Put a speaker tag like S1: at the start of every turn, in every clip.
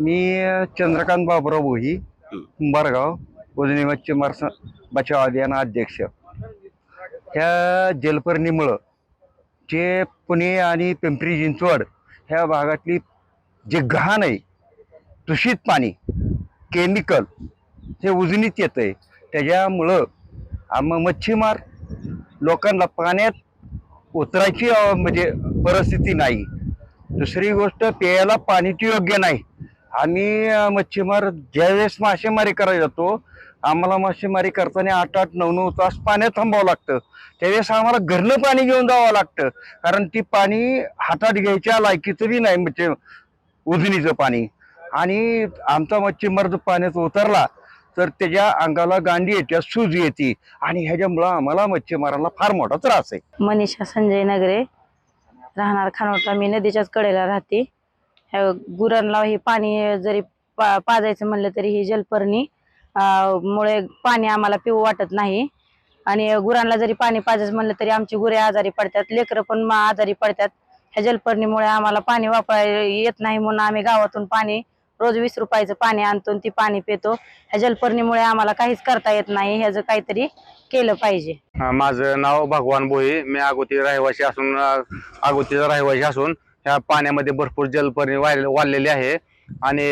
S1: मी चंद्रकांत बाबुराव भोई कुंभारगाव उजनी मच्छीमार बचाव अभियान अध्यक्ष. ह्या जलपर्णीमुळं जे पुणे आणि पिंपरी चिंचवड ह्या भागातली जे घाण आहे दूषित पाणी केमिकल हे उजनीत येतं आहे त्याच्यामुळं आम मच्छीमार लोकांना पाण्यात उतरायची म्हणजे परिस्थिती नाही. दुसरी गोष्ट प्यायला पाणीची योग्य नाही. आम्ही मच्छीमार ज्यावेळेस मासेमारी करायला जातो आम्हाला मासेमारी करताना आठ आठ नऊ नऊ तास पाण्यात थांबावं लागतं. त्यावेळेस आम्हाला घरनं पाणी घेऊन जावं लागतं. कारण ती पाणी हातात घ्यायच्या लायकीचं बी नाही म्हणजे उजनीचं पाणी. आणि आमचा मच्छीमार जर पाण्यात उतरला तर त्याच्या अंगाला गांडी येते सूज येते. आणि ह्याच्यामुळं आम्हाला मच्छीमाराला फार मोठा त्रास आहे.
S2: मनीषा संजय नगरे. राहणार खानोटा मी नदीच्याच कडेला राहते. गुरांना हे पाणी जरी पा पाजायचं म्हणलं तरी ही जलपर्णी मुळे पाणी आम्हाला पिऊ वाटत नाही. आणि गुरांना जरी पाणी पाजायचं म्हणलं तरी आमची गुरे आजारी पडतात लेकरं पण आजारी पडतात. ह्या जलपर्णीमुळे आम्हाला पाणी वापरायला येत नाही म्हणून आम्ही गावातून पाणी रोज वीस रुपयाचं पाणी आणतो आणि ती पाणी पितो. ह्या जलपर्णीमुळे आम्हाला काहीच करता येत नाही ह्याचं काहीतरी केलं पाहिजे.
S3: माझं नाव भगवान भोई मी आगोती रहिवासी असून आगोतीचा रहिवासी असून ह्या पाण्यामध्ये भरपूर जलपर्णी वाढ- वाढलेली आहे. आणि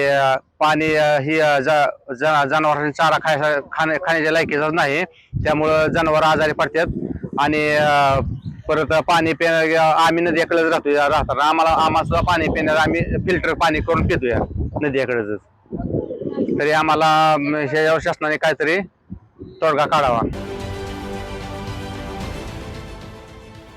S3: पाणी ही ज- ज- जनावरांनी चारा खायचा खाण्या खाण्याच्या लायकीचाच नाही. त्यामुळं जनावर आजारी पडतात. आणि परत पाणी पे आम्ही नदीकडेच राहतो राहताना आम्हाला आम्हाला सुद्धा पाणी पिण्याचं आम्ही फिल्टर पाणी करून पितो या नदीकडेच तरी आम्हाला शासनाने काहीतरी तोडगा काढावा.